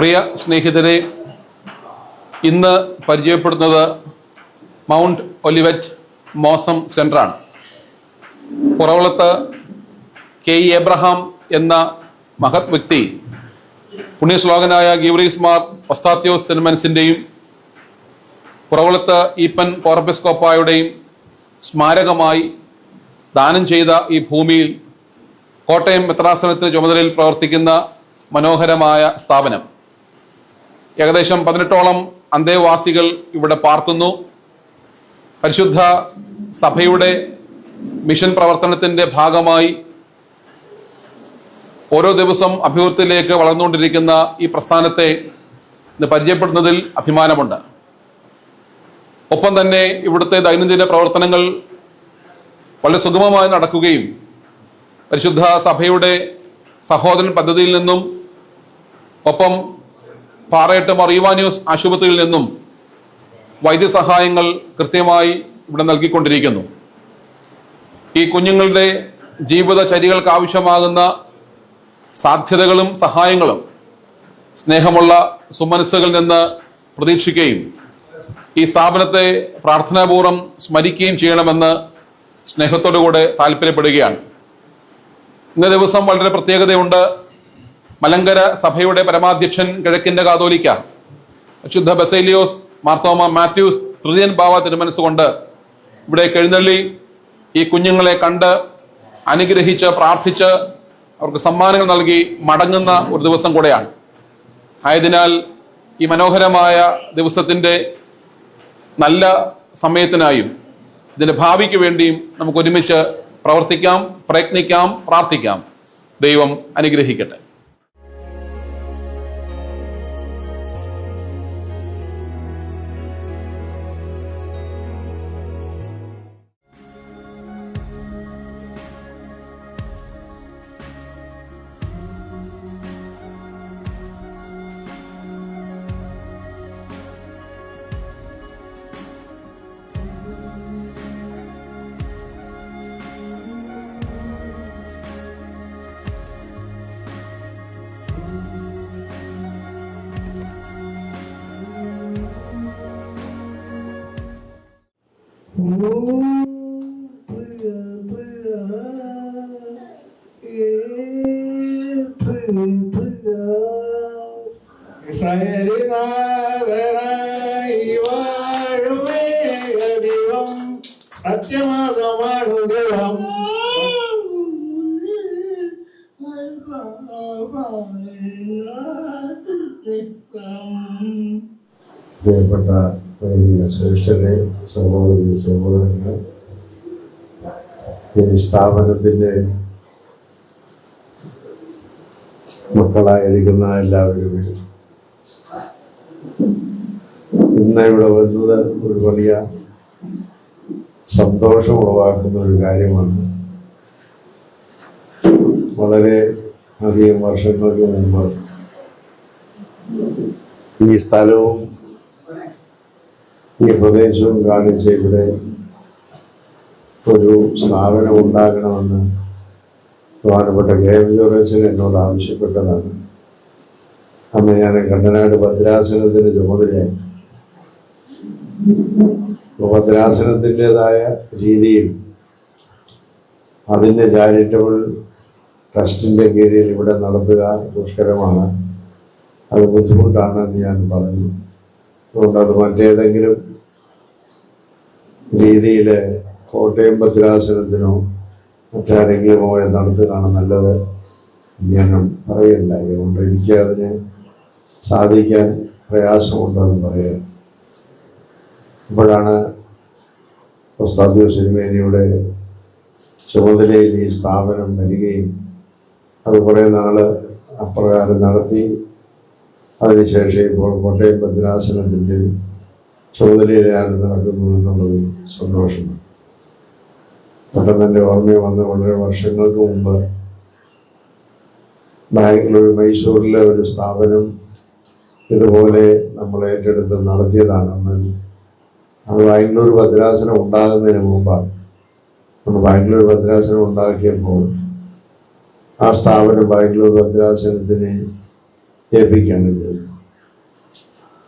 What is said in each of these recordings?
പ്രിയ സ്നേഹിതരെ ഇന്ന് പരിചയപ്പെടുന്നത് മൗണ്ട് ഒലിവറ്റ് മോസം സെന്ററാണ് പുറവളത്ത് കെ ഇ എബ്രഹാം എന്ന മഹത് വ്യക്തി പുണ്യശ്ലോകനായ ഗീവറീസ് മാർ ഒസ്താത്യോസ് തിരുമനസിന്റെയും പുറവളത്ത് ഈപ്പൻ കോർബിസ്കോപ്പായുടെയും സ്മാരകമായി ദാനം ചെയ്ത ഈ ഭൂമിയിൽ കോട്ടയം മെത്രാസനത്തിന് ചുമതലയിൽ പ്രവർത്തിക്കുന്ന മനോഹരമായ സ്ഥാപനം. ഏകദേശം പതിനെട്ടോളം അന്തേവാസികൾ ഇവിടെ പാർക്കുന്നു. പരിശുദ്ധ സഭയുടെ മിഷൻ പ്രവർത്തനത്തിന്റെ ഭാഗമായി ഓരോ ദിവസം അഭിവൃദ്ധിയിലേക്ക് വളർന്നുകൊണ്ടിരിക്കുന്ന ഈ പ്രസ്ഥാനത്തെ ഇന്ന് പരിചയപ്പെടുന്നതിൽ അഭിമാനമുണ്ട്. ഒപ്പം തന്നെ ഇവിടുത്തെ ദൈനംദിന പ്രവർത്തനങ്ങൾ വളരെ സുഗമമായി നടക്കുകയും പരിശുദ്ധ സഭയുടെ സഹോദരൻ പദ്ധതിയിൽ നിന്നും ഒപ്പം പാറയട്ട് മറീവാന്യൂസ് ആശുപത്രിയിൽ നിന്നും വൈദ്യസഹായങ്ങൾ കൃത്യമായി ഇവിടെ നൽകിക്കൊണ്ടിരിക്കുന്നു. ഈ കുഞ്ഞുങ്ങളുടെ ജീവിതചര്യകൾക്ക് ആവശ്യമാകുന്ന സാധ്യതകളും സഹായങ്ങളും സ്നേഹമുള്ള സുമനസ്സുകളിൽ നിന്ന് പ്രതീക്ഷിക്കുകയും ഈ സ്ഥാപനത്തെ പ്രാർത്ഥനാപൂർവം സ്മരിക്കുകയും ചെയ്യണമെന്ന് സ്നേഹത്തോടുകൂടെ താല്പര്യപ്പെടുകയാണ്. ഇന്ന ദിവസം വളരെ പ്രത്യേകതയുണ്ട്. മലങ്കര സഭയുടെ പരമാധ്യക്ഷൻ കിഴക്കിന്റെ കാതോലിക്ക. ശുദ്ധ ബസേലിയോസ് മാർത്തോമ മാത്യൂസ് തൃതീയൻ ബാവ തിരുമനസ്സുകൊണ്ട് ഇവിടെ എഴുന്നള്ളി ഈ കുഞ്ഞുങ്ങളെ കണ്ട് അനുഗ്രഹിച്ച് പ്രാർത്ഥിച്ച് അവർക്ക് സമ്മാനങ്ങൾ നൽകി മടങ്ങുന്ന ഒരു ദിവസം കൂടെയാണ്. ആയതിനാൽ ഈ മനോഹരമായ ദിവസത്തിന്റെ നല്ല സമയത്തിനായും ഇതിന്റെ ഭാവിക്ക് വേണ്ടിയും നമുക്ക് ഒരുമിച്ച് പ്രവർത്തിക്കാം പ്രയത്നിക്കാം പ്രാർത്ഥിക്കാം. ദൈവം അനുഗ്രഹിക്കട്ടെ. ಸತ್ಯವಾದ ಮಾಡುವುದೇವಂ ಪ್ರಿಯಪಟ್ಟ ಶ್ರೇಷ್ಠರೇ സഹോദരി സഹോദരങ്ങൾ ഈ സ്ഥാപനത്തിന്റെ മക്കളായിരിക്കുന്ന എല്ലാവരും ഇന്ന് ഇവിടെ വരുന്നത് ഒരു വലിയ സന്തോഷം ഉളവാക്കുന്ന ഒരു കാര്യമാണ്. വളരെ അധികം വർഷങ്ങൾക്ക് മുമ്പ് ഈ സ്ഥലവും ഈ പ്രദേശവും കാണിച്ച് ഇവിടെ ഒരു സ്ഥാപനം ഉണ്ടാകണമെന്ന് പ്രധാനപ്പെട്ട കെ എം ജോറച്ചൻ എന്നോട് ആവശ്യപ്പെട്ടതാണ്. അന്ന് ഞാൻ കണ്ടനാട് ഭദ്രാസനത്തിന്റെ ചുമതലയായി. ഭദ്രാസനത്തിന്റെതായ രീതിയിൽ അതിന്റെ ചാരിറ്റബിൾ ട്രസ്റ്റിന്റെ കീഴിൽ ഇവിടെ നടത്തുക ദുഷ്കരമാണ്. അത് ബുദ്ധിമുട്ടാണെന്ന് ഞാൻ പറഞ്ഞു. അതുകൊണ്ട് അത് മറ്റേതെങ്കിലും രീതിയിൽ കോട്ടയം ഭദ്രാസനത്തിനോ മറ്റാരെങ്കിലും പോയ നടത്തുകയാണ് നല്ലത് ഞാൻ പറയുണ്ടായി അതുകൊണ്ട് എനിക്കതിന് സാധിക്കാൻ പ്രയാസമുണ്ടെന്ന് പറയാം. അപ്പോഴാണ് പ്രസ്താദ്യ സിനിമേനിയുടെ ചുമതലയിൽ ഈ സ്ഥാപനം വരികയും അത് കുറേ നാൾ അപ്രകാരം നടത്തി. അതിനുശേഷം ഇപ്പോൾ കോട്ടയം ഭദ്രാസനത്തിന്റെ ചുമതലയിലാണ് നടക്കുന്നു എന്നുള്ളത് സന്തോഷമാണ്. പെട്ടെന്ന് എന്റെ ഓർമ്മയിൽ വന്ന വളരെ വർഷങ്ങൾക്ക് മുമ്പ് ബാംഗ്ലൂർ മൈസൂരിലെ ഒരു സ്ഥാപനം ഇതുപോലെ നമ്മൾ ഏറ്റെടുത്ത് നടത്തിയതാണ്. അത് ബാംഗ്ലൂർ ഭദ്രാസനം ഉണ്ടാകുന്നതിന് മുമ്പാണ്. നമ്മൾ ബാംഗ്ലൂർ ഭദ്രാസനം ഉണ്ടാക്കിയപ്പോൾ ആ സ്ഥാപനം ബാംഗ്ലൂർ ഭദ്രാസനത്തിന് ഏൽപ്പിക്കുകയാണ് ചെയ്തത്.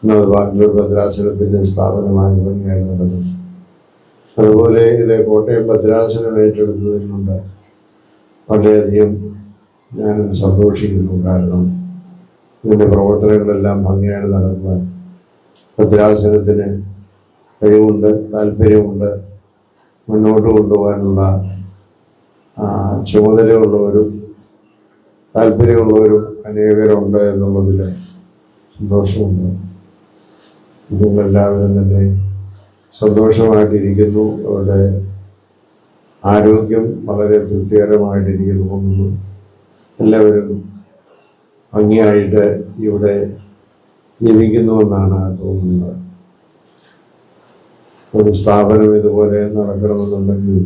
ഭദ്രാസനത്തിന്റെ സ്ഥാപനമായി തുടങ്ങിയാണ് നടന്നത് അതുപോലെ ഇത് കോട്ടയം ഭദ്രാസനം ഏറ്റെടുത്തതിൽ കൊണ്ട് വളരെയധികം ഞാൻ സന്തോഷിക്കുന്നു കാരണം ഇതിന്റെ പ്രവർത്തനങ്ങളെല്ലാം ഭംഗിയാണ് നടക്കുവാൻ ഭദ്രാസനത്തിന് കഴിവുണ്ട് താല്പര്യമുണ്ട് മുന്നോട്ട് കൊണ്ടുപോകാനുള്ള ചുമതലയുള്ളവരും താല്പര്യമുള്ളവരും അനേകരുണ്ട് എന്നുള്ളതിൽ സന്തോഷമുണ്ട്. നിങ്ങളെല്ലാവരും തന്നെ സന്തോഷമായിട്ടിരിക്കുന്നു. അവരുടെ ആരോഗ്യം വളരെ തൃപ്തികരമായിട്ട് എനിക്ക് തോന്നുന്നു എല്ലാവരും ഭംഗിയായിട്ട് ഇവിടെ ജീവിക്കുന്നുവെന്നാണ് തോന്നുന്നത്. ഒരു സ്ഥാപനം ഇതുപോലെ നടക്കണമെന്നുണ്ടെങ്കിൽ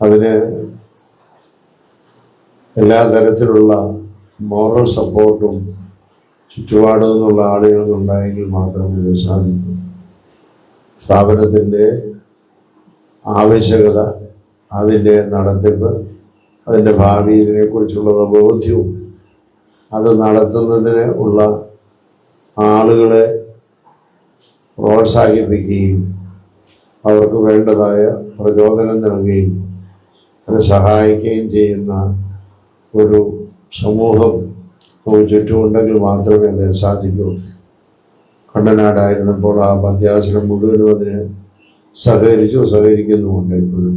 അതിന് എല്ലാ തരത്തിലുള്ള മോറൽ സപ്പോർട്ടും ചുറ്റുപാടും നിന്നുള്ള ആളുകൾ ഉണ്ടായെങ്കിൽ മാത്രമേ ഇത് സാധിക്കൂ. സ്ഥാപനത്തിന്റെ ആവശ്യകത അതിന്റെ നടത്തിപ്പ് അതിന്റെ ഭാവി ഇതിനെക്കുറിച്ചുള്ള ബോധ്യവും അത് നടത്തുന്നതിന് ഉള്ള ആളുകളെ പ്രോത്സാഹിപ്പിക്കുകയും അവർക്ക് വേണ്ടതായ പ്രചോദനം നൽകുകയും അവരെ സഹായിക്കുകയും ചെയ്യുന്ന ഒരു സമൂഹം ചുറ്റുമുണ്ടെങ്കിൽ മാത്രമേ അതിന് സാധിക്കൂ. കണ്ണനാടായിരുന്നപ്പോൾ ആ മധ്യാസനം മുഴുവനും അതിന് സഹകരിച്ചു സഹകരിക്കുന്നുമുണ്ട് ഇപ്പോഴും.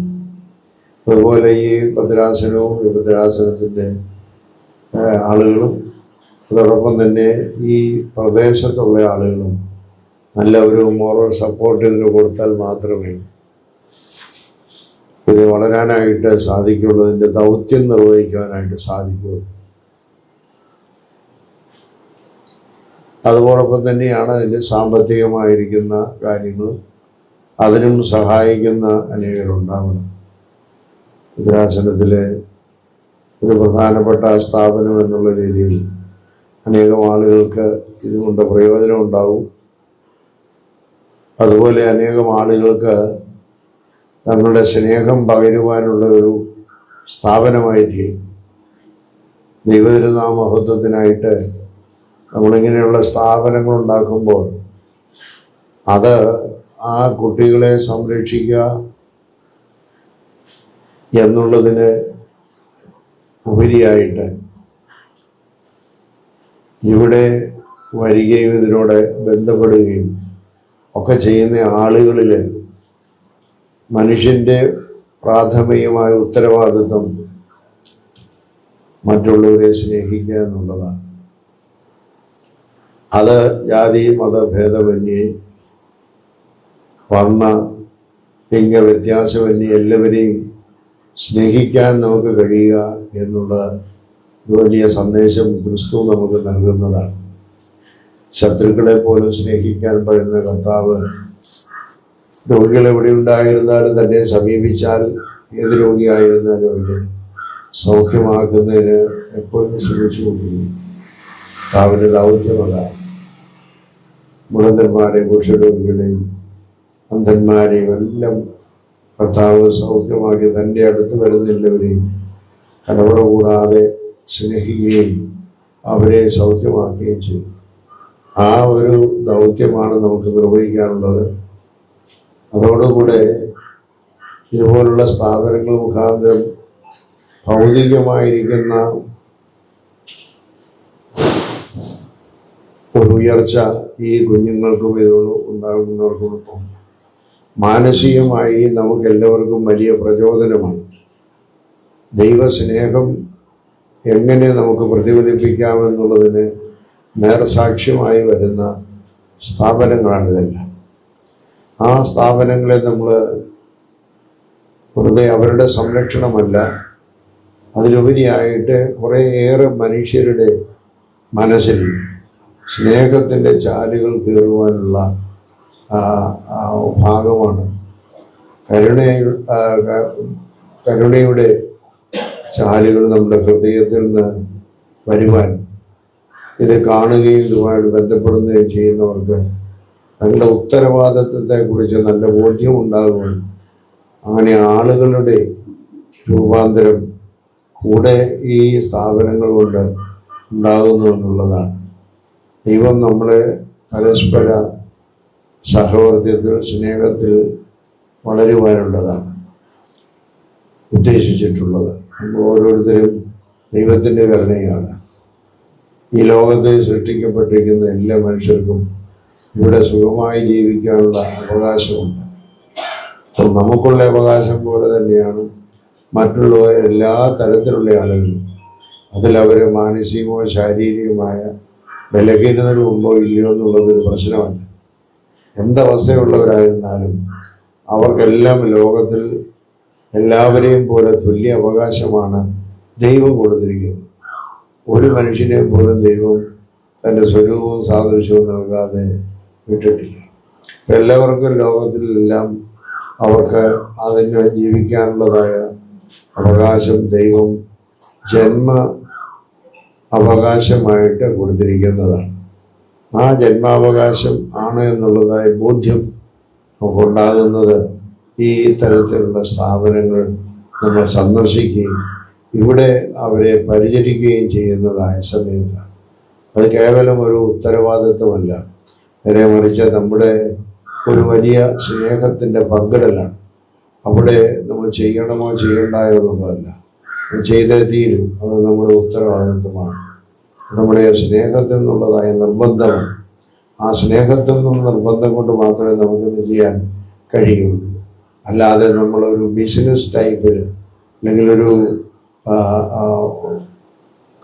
അതുപോലെ ഈ ഭദ്രാസനവും ഈ ഭദ്രാസനത്തിന്റെ ആളുകളും അതോടൊപ്പം തന്നെ ഈ പ്രദേശത്തുള്ള ആളുകളും നല്ല ഒരു മോറൽ സപ്പോർട്ട് ഇതിന് കൊടുത്താൽ മാത്രമേ ഇത് വളരാനായിട്ട് സാധിക്കുള്ളൂ. ഇതിന്റെ ദൗത്യം നിർവഹിക്കുവാനായിട്ട് സാധിക്കുള്ളൂ. അതോടൊപ്പം തന്നെയാണ് അതിന്റെ സാമ്പത്തികമായിരിക്കുന്ന കാര്യങ്ങളും അതിനും സഹായിക്കുന്ന അനേകരുണ്ടാവണം ഭദ്രാസനത്തിലെ ഒരു പ്രധാനപ്പെട്ട സ്ഥാപനം എന്നുള്ള രീതിയിൽ അനേകം ആളുകൾക്ക് ഇതുകൊണ്ട് പ്രയോജനം ഉണ്ടാവും അതുപോലെ അനേകം ആളുകൾക്ക് തങ്ങളുടെ സ്നേഹം പകരുവാനുള്ള ഒരു സ്ഥാപനമായി തീരും ദൈവതിരുനാമ മഹത്വത്തിനായിട്ട് നമ്മളിങ്ങനെയുള്ള സ്ഥാപനങ്ങൾ ഉണ്ടാക്കുമ്പോൾ അത് ആ കുട്ടികളെ സംരക്ഷിക്കുക എന്നുള്ളതിന് ഉപരിയായിട്ട് ഇവിടെ വരികയും ഇതിനോട് ബന്ധപ്പെടുകയും ഒക്കെ ചെയ്യുന്ന ആളുകളിൽ മനുഷ്യന്റെ പ്രാഥമികമായ ഉത്തരവാദിത്വം മറ്റുള്ളവരെ സ്നേഹിക്കുക എന്നുള്ളതാണ്. അത് ജാതി മതഭേദമന്യേ വർണ ലിംഗ വ്യത്യാസമന്യേ എല്ലാവരെയും സ്നേഹിക്കാൻ നമുക്ക് കഴിയുക എന്നുള്ള വലിയ സന്ദേശം ക്രിസ്തു നമുക്ക് നൽകുന്നതാണ്. ശത്രുക്കളെ പോലും സ്നേഹിക്കാൻ പറയുന്ന കർത്താവ് രോഗികൾ എവിടെ ഉണ്ടായിരുന്നാലും തന്നെ സമീപിച്ചാൽ ഏത് രോഗിയായിരുന്നാലും അവരെ സൗഖ്യമാക്കുന്നതിന് എപ്പോഴും ശ്രമിച്ചു കൊണ്ടിരിക്കും കർത്താവിന്റെ ദൗത്യം അതാണ്. മുടന്തന്മാരെ കുഷരോഗികളെയും അന്ധന്മാരെയും എല്ലാം കർത്താവ് സൗഖ്യമാക്കി തന്റെ അടുത്ത് വരുന്നില്ലവരെയും കടവറ കൂടാതെ സ്നേഹിക്കുകയും അവരെ സൗഖ്യമാക്കുകയും ചെയ്യും ആ ഒരു ദൗത്യമാണ് നമുക്ക് നിർവഹിക്കാനുള്ളത്. അതോടുകൂടെ ഇതുപോലുള്ള സ്ഥാപനങ്ങൾ മുഖാന്തരം ഭൗതികമായിരിക്കുന്ന ഒരു ഉയർച്ച ഈ കുഞ്ഞുങ്ങൾക്കും ഇതിനോട് ഉണ്ടാകുന്നവർക്കും മാനസികമായി നമുക്ക് എല്ലാവർക്കും വലിയ പ്രചോദനമാണ്. ദൈവസ്നേഹം എങ്ങനെ നമുക്ക് പ്രതിഫലിപ്പിക്കാമെന്നുള്ളതിന് നേർസാക്ഷ്യമായി വരുന്ന സ്ഥാപനങ്ങളാണ് ഇതെല്ലാം. ആ സ്ഥാപനങ്ങളെ നമ്മൾ വെറുതെ അവരുടെ സംരക്ഷണമല്ല അതിലുപരിയായിട്ട് കുറേയേറെ മനുഷ്യരുടെ മനസ്സിൽ സ്നേഹത്തിന്റെ ചാലുകൾ ആ ഭാഗമാണ്. കരുണ കരുണയുടെ ചാലുകൾ നമ്മുടെ ഹൃദയത്തിൽ നിന്ന് വരുവാൻ ഇത് കാണുകയും ഇതുമായിട്ട് ബന്ധപ്പെടുകയും ചെയ്യുന്നവർക്ക് തങ്ങളുടെ ഉത്തരവാദിത്വത്തെക്കുറിച്ച് നല്ല ബോധ്യം ഉണ്ടാകുവാൻ അങ്ങനെ ആളുകളുടെ രൂപാന്തരം കൂടെ ഈ സ്ഥാപനങ്ങൾ കൊണ്ട് ഉണ്ടാകുന്നു എന്നുള്ളതാണ്. ദൈവം നമ്മളെ പരസ്പര സഹവർത്തിയത്തിൽ സ്നേഹത്തിൽ വളരുവാനുള്ളതാണ്. ഉദ്ദേശിച്ചിട്ടുള്ളത്. നമ്മൾ ഓരോരുത്തരും ദൈവത്തിന്റെ കരുണയാണ്. ഈ ലോകത്തെ സൃഷ്ടിക്കപ്പെട്ടിരിക്കുന്ന എല്ലാ മനുഷ്യർക്കും ഇവിടെ സുഖമായി ജീവിക്കാനുള്ള അവകാശമുണ്ട്. അപ്പോൾ നമുക്കുള്ള അവകാശം പോലെ തന്നെയാണ് മറ്റുള്ളവർ എല്ലാ തരത്തിലുള്ള ആളുകളും. അതിലവർ മാനസികമോ ശാരീരികമായ ബലഹീനതകളുണ്ടോ ഇല്ലയോ എന്നുള്ളത് ഒരു പ്രശ്നമല്ല. എന്തവസ്ഥയുള്ളവരായിരുന്നാലും അവർക്കെല്ലാം ലോകത്തിൽ എല്ലാവരെയും പോലെ തുല്യ അവകാശമാണ് ദൈവം കൊടുത്തിരിക്കുന്നത്. ഒരു മനുഷ്യനെ പോലും ദൈവം തന്റെ സ്വരൂപവും സാദൃശ്യവും നൽകാതെ വിട്ടിട്ടില്ല. എല്ലാവർക്കും ലോകത്തിലെല്ലാം അവർക്ക് അതിന് ജീവിക്കാനുള്ളതായ അവകാശം ദൈവം ജന്മ അവകാശമായിട്ട് കൊടുത്തിരിക്കുന്നതാണ്. ആ ജന്മാവകാശം ആണ് എന്നുള്ളതായ ബോധ്യം നമുക്കുണ്ടാകുന്നത്. ഈ തരത്തിലുള്ള സ്ഥാപനങ്ങൾ നമ്മൾ സന്ദർശിക്കുകയും ഇവിടെ അവരെ പരിചരിക്കുകയും ചെയ്യുന്നതായ സമയത്താണ്. അത് കേവലം ഒരു ഉത്തരവാദിത്വമല്ല. നേരെ മറിച്ച് നമ്മുടെ ഒരു വലിയ സ്നേഹത്തിന്റെ പങ്കിടലാണ്. അവിടെ നമ്മൾ ചെയ്യണമോ ചെയ്യണ്ടായോ എന്നുള്ളതല്ല. ചെയ്തേ തീരും അത് നമ്മുടെ ഉത്തരവാദിത്വമാണ്. നമ്മുടെ സ്നേഹത്തിൽ നിന്നുള്ളതായ നിർബന്ധമാണ്. ആ സ്നേഹത്തിൽ നിന്നുള്ള നിർബന്ധം കൊണ്ട് മാത്രമേ നമുക്കിത് ചെയ്യാൻ കഴിയുള്ളൂ. അല്ലാതെ നമ്മളൊരു ബിസിനസ് ടൈപ്പിൽ അല്ലെങ്കിൽ ഒരു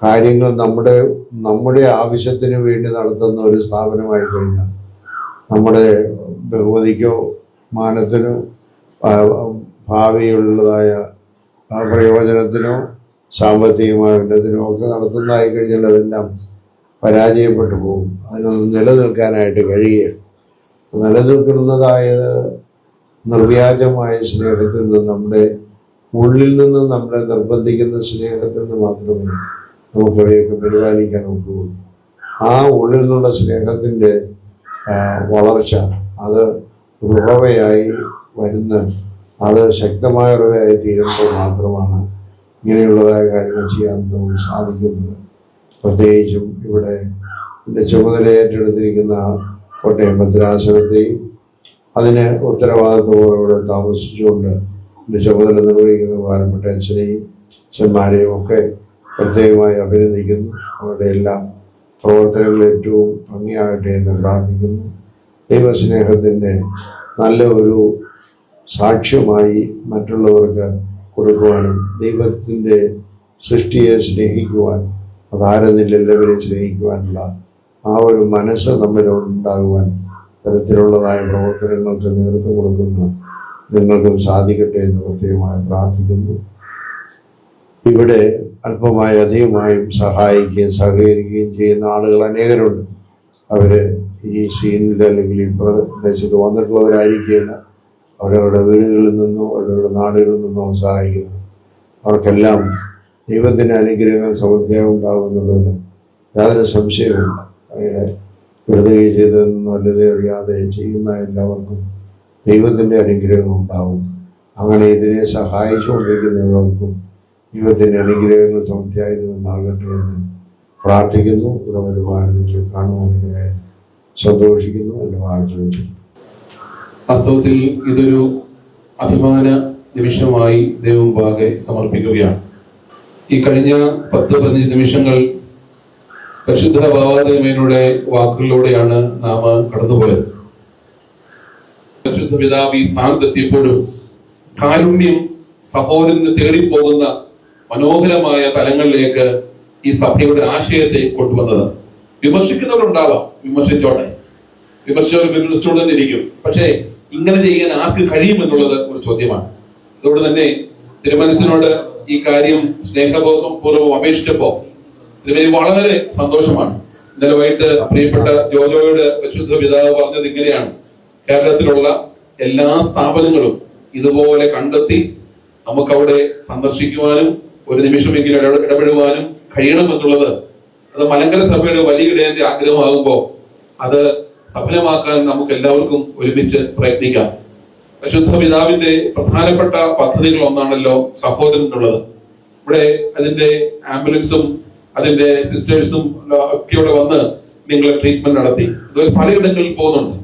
കാര്യങ്ങൾ നമ്മുടെ നമ്മുടെ ആവശ്യത്തിന് വേണ്ടി നടത്തുന്ന ഒരു സ്ഥാപനമായി കഴിഞ്ഞാൽ നമ്മുടെ ബഹുമതിക്കോ മാനത്തിനോ ഭാവിയുള്ളതായ ആ പ്രയോജനത്തിനോ സാമ്പത്തികമായ ഉന്നതിനോ ഒക്കെ നടത്തുന്നതായി കഴിഞ്ഞാൽ അതെല്ലാം പരാജയപ്പെട്ടു പോകും. അതിനൊന്നും നിലനിൽക്കാനായിട്ട് കഴിയുകയില്ല നിലനിൽക്കുന്നതായ നിർവ്യാജമായ സ്നേഹത്തിൽ നിന്ന് നമ്മുടെ ഉള്ളിൽ നിന്ന് നമ്മളെ നിർബന്ധിക്കുന്ന സ്നേഹത്തിൽ നിന്ന് മാത്രമേ നമുക്ക് അവയൊക്കെ പരിപാലിക്കാൻ ഒക്കുള്ളൂ ആ ഉള്ളിൽ നിന്നുള്ള സ്നേഹത്തിന്റെ വളർച്ച അത് ദുർഭവയായി വരുന്ന അത് ശക്തമായ ഉറവയായി തീരുമ്പോൾ മാത്രമാണ് ഇങ്ങനെയുള്ളതായ കാര്യങ്ങൾ ചെയ്യാൻ നമുക്ക് സാധിക്കുന്നത്. പ്രത്യേകിച്ചും ഇവിടെ ഇതിന്റെ ചുമതല ഏറ്റെടുത്തിരിക്കുന്ന കോട്ടയം ഭദ്രാസനത്തെയും അതിന് ഉത്തരവാദിത്വത്തോടെ ഇവിടെ താമസിച്ചുകൊണ്ട് ഇതിന്റെ ചുമതല നിർവഹിക്കുന്ന പ്രധാനപ്പെട്ട അച്ഛനെയും അച്ഛന്മാരെയും ഒക്കെ പ്രത്യേകമായി അഭിനന്ദിക്കുന്നു. അവരുടെ എല്ലാം പ്രവർത്തനങ്ങൾ ഏറ്റവും ഭംഗിയാകട്ടെ എന്ന് പ്രാർത്ഥിക്കുന്നു. ദൈവസ്നേഹത്തിന്റെ നല്ല ഒരു സാക്ഷ്യമായി മറ്റുള്ളവർക്ക് കൊടുക്കുവാനും ദൈവത്തിന്റെ സൃഷ്ടിയെ സ്നേഹിക്കുവാൻ അതാരെന്നില്ല എല്ലാവരെയും സ്നേഹിക്കുവാനുള്ള ആ ഒരു മനസ്സ് നമ്മളിലുണ്ടാകുവാൻ തരത്തിലുള്ളതായ പ്രവർത്തനങ്ങൾക്ക് നേതൃത്വം കൊടുക്കുന്ന. നിങ്ങൾക്കും സാധിക്കട്ടെ എന്ന് പ്രത്യേകമായി പ്രാർത്ഥിക്കുന്നു. ഇവിടെ അല്പമായി അധികമായും സഹായിക്കുകയും സഹകരിക്കുകയും ചെയ്യുന്ന ആളുകൾ അനേകരുണ്ട്. അവർ ഈ സീനിൽ അല്ലെങ്കിൽ ഈ പ്രദേശത്ത് വന്നിട്ടുള്ളവരായിരിക്കില്ല അവരവരുടെ വീടുകളിൽ നിന്നും അവരവരുടെ നാടുകളിൽ നിന്നും സഹായിക്കുന്നു. അവർക്കെല്ലാം ദൈവത്തിന്റെ അനുഗ്രഹങ്ങൾ സമൃദ്ധിയായി ഉണ്ടാകുമെന്നുള്ളതിന് യാതൊരു സംശയവുമില്ല. അങ്ങനെ വെറുതെ ചെയ്തതെന്നും അല്ലതേ അറിയാതെ ചെയ്യുന്ന എല്ലാവർക്കും ദൈവത്തിന്റെ അനുഗ്രഹം ഉണ്ടാവും. അങ്ങനെ ഇതിനെ സഹായിച്ചുകൊണ്ടിരിക്കുന്നവർക്കും ദൈവത്തിന്റെ അനുഗ്രഹങ്ങൾ സമൃദ്ധിയായതുമെന്നാകട്ടെ എന്ന് പ്രാർത്ഥിക്കുന്നു. ഇവിടെ വരുവാൻ നിങ്ങൾ കാണുവാനിടയായി സന്തോഷിക്കുന്നു. എന്റെ വാക്കുകൾ വാസ്തവത്തിൽ ഇതൊരു അഭിമാന നിമിഷമായി ദൈവമുമ്പാകെ സമർപ്പിക്കുകയാണ്. ഈ കഴിഞ്ഞ പത്ത് പതിനഞ്ച് നിമിഷങ്ങൾ പരിശുദ്ധ ബാബാദേവയുടെ വാക്കുകളിലൂടെയാണ് നാം കടന്നുപോയത്. പരിശുദ്ധ പിതാവ് ഈ സ്ഥാനത്തെത്തിയപ്പോഴും കാരുണ്യം സഹോദരന് തേടിപ്പോകുന്ന മനോഹരമായ തലങ്ങളിലേക്ക് ഈ സഭയുടെ ആശയത്തെ കൊണ്ടുവന്നത്. വിമർശിക്കുന്നവരുണ്ടാവാം. വിമർശിച്ചോട്ടെ. വിമർശിച്ചവർ വിമർശിച്ചുകൊണ്ട് തന്നെ ഇരിക്കും. പക്ഷേ ഇങ്ങനെ ചെയ്യാൻ ആർക്ക് കഴിയുമെന്നുള്ളത് ഒരു ചോദ്യമാണ്. അതുകൊണ്ട് തന്നെ തിരുമനസിനോട് ഈ കാര്യം സ്നേഹപൂർവം പൂർവം അപേക്ഷിച്ചപ്പോ തിരുമനി വളരെ സന്തോഷമാണ്. ഇന്നലെ വൈകിട്ട് പ്രിയപ്പെട്ട ജോജോയുടെ പരിശുദ്ധ പിതാവ് പറഞ്ഞത് ഇങ്ങനെയാണ്. കേരളത്തിലുള്ള എല്ലാ സ്ഥാപനങ്ങളും ഇതുപോലെ കണ്ടെത്തി നമുക്കവിടെ സന്ദർശിക്കുവാനും ഒരു നിമിഷമെങ്കിലും ഇടപെടുവാനും കഴിയണം എന്നുള്ളത് അത് മലങ്കര സഭയുടെ വലിയ ഇടയന്റെ ആഗ്രഹമാകുമ്പോൾ അത് സഫലമാക്കാൻ നമുക്ക് എല്ലാവർക്കും ഒരുമിച്ച് പ്രയത്നിക്കാം. പരിശുദ്ധ പിതാവിന്റെ പ്രധാനപ്പെട്ട പദ്ധതികൾ ഒന്നാണല്ലോ സഹോദരൻ എന്നുള്ളത് ഇവിടെ അതിന്റെ ആംബുലൻസും അതിന്റെ സിസ്റ്റേഴ്സും ഒക്കെ ഇവിടെ വന്ന് നിങ്ങളെ ട്രീറ്റ്മെന്റ് നടത്തി. ഇതുപോലെ പലയിടങ്ങളിൽ പോകുന്നുണ്ട്.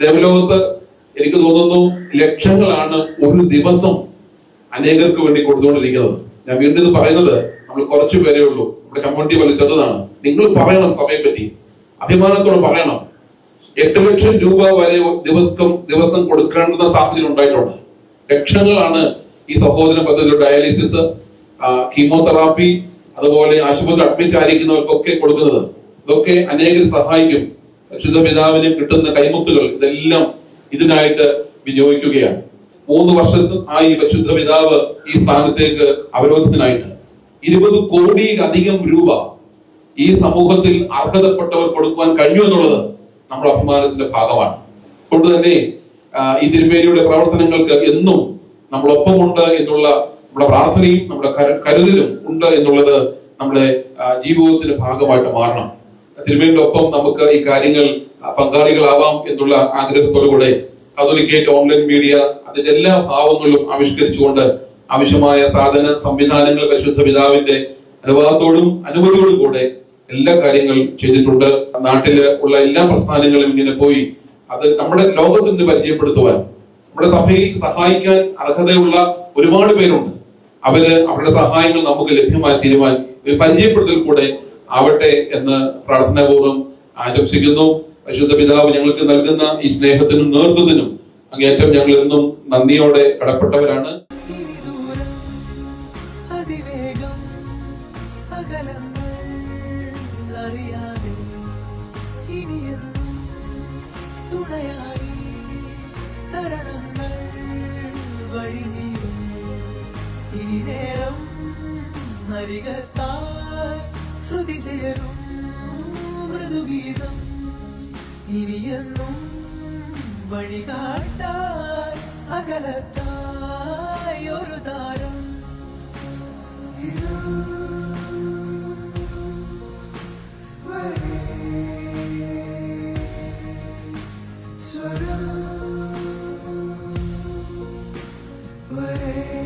ദേവലോകത്ത് എനിക്ക് തോന്നുന്നു ലക്ഷങ്ങളാണ് ഒരു ദിവസം അനേകർക്ക് വേണ്ടി കൊടുത്തുകൊണ്ടിരിക്കുന്നത്. ഞാൻ വീണ്ടും ഇത് പറയുന്നത് നമ്മൾ കുറച്ചു പേരേ ഉള്ളൂ. നമ്മുടെ കമ്മ്യൂണിറ്റി വലിയ ചെറുതാണ് നിങ്ങൾ പറയണം സഭയെ പറ്റി അഭിമാനത്തോടെ പറയണം. എട്ട് ലക്ഷം രൂപ വരെ ദിവസം ദിവസം കൊടുക്കേണ്ടുന്ന സാഹചര്യം ഉണ്ടായിട്ടുണ്ട്. ലക്ഷങ്ങളാണ് ഈ സഹോദര പദ്ധതിയുടെ ഡയാലിസിസ് കീമോതെറാപ്പി അതുപോലെ ആശുപത്രി അഡ്മിറ്റ് ആയിരിക്കുന്നവർക്കൊക്കെ കൊടുക്കുന്നത്. ഇതൊക്കെ അനേകർ സഹായിക്കും. ശുദ്ധ പിതാവിന് കിട്ടുന്ന കൈമുത്തുകൾ ഇതെല്ലാം ഇതിനായിട്ട് വിനിയോഗിക്കുകയാണ്. മൂന്ന് വർഷത്തും ആയി പരിശുദ്ധ പിതാവ് ഈ സ്ഥാനത്തേക്ക് അവരോധത്തിനായിട്ട്. ഇരുപത് കോടിയിലധികം രൂപ ഈ സമൂഹത്തിൽ അർഹതപ്പെട്ടവർ കൊടുക്കുവാൻ കഴിഞ്ഞു എന്നുള്ളത് നമ്മുടെ അഭിമാനത്തിന്റെ ഭാഗമാണ്. അതുകൊണ്ട് തന്നെ ഈ തിരുമേനിയുടെ പ്രവർത്തനങ്ങൾക്ക് എന്നും നമ്മളൊപ്പമുണ്ട് എന്നുള്ള നമ്മുടെ പ്രാർത്ഥനയും നമ്മുടെ കരു- കരുതലും ഉണ്ട് എന്നുള്ളത് നമ്മുടെ ജീവിതത്തിന്റെ ഭാഗമായിട്ട് മാറണം. തിരുമേനിയുടെ ഒപ്പം നമുക്ക് ഈ കാര്യങ്ങൾ പങ്കാളികളാവാം എന്നുള്ള ആഗ്രഹത്തോടുകൂടെ കത്തോലിക്കേറ്റ് ഓൺലൈൻ മീഡിയ അതിന്റെ എല്ലാ ഭാവങ്ങളും ആവിഷ്കരിച്ചുകൊണ്ട് ആവശ്യമായ സാധന സംവിധാനങ്ങൾ പരിശുദ്ധ പിതാവിന്റെ അനുവാദത്തോടും അനുമതിയോടും കൂടെ എല്ലാ കാര്യങ്ങളും ചെയ്തിട്ടുണ്ട്. നാട്ടിൽ ഉള്ള എല്ലാ പ്രസ്ഥാനങ്ങളും ഇങ്ങനെ പോയി. അത് നമ്മുടെ ലോകത്തിന് പരിചയപ്പെടുത്തുവാൻ നമ്മുടെ സഭയിൽ സഹായിക്കാൻ അർഹതയുള്ള ഒരുപാട് പേരുണ്ട്. അവർ അവരുടെ സഹായങ്ങൾ നമുക്ക് ലഭ്യമായി തീരുവാൻ ഒരു പരിചയപ്പെടുത്തൽ കൂടെ ആവട്ടെ എന്ന് പ്രാർത്ഥനാപൂർവം ആശംസിക്കുന്നു. പരിശുദ്ധ പിതാവ് ഞങ്ങൾക്ക് നൽകുന്ന ഈ സ്നേഹത്തിനും നേതൃത്വത്തിനും അങ്ങേറ്റം ഞങ്ങൾ എന്നും നന്ദിയോടെ കടപ്പെട്ടവരാണ് തരണങ്ങൾ വഴി നീളും ഇനി നേരം അരികത്തായി ശ്രുതി ചേരും മൃദുഗീതം. ഇനിയെന്നും വഴികാട്ടാൻ അകലത്തായി away.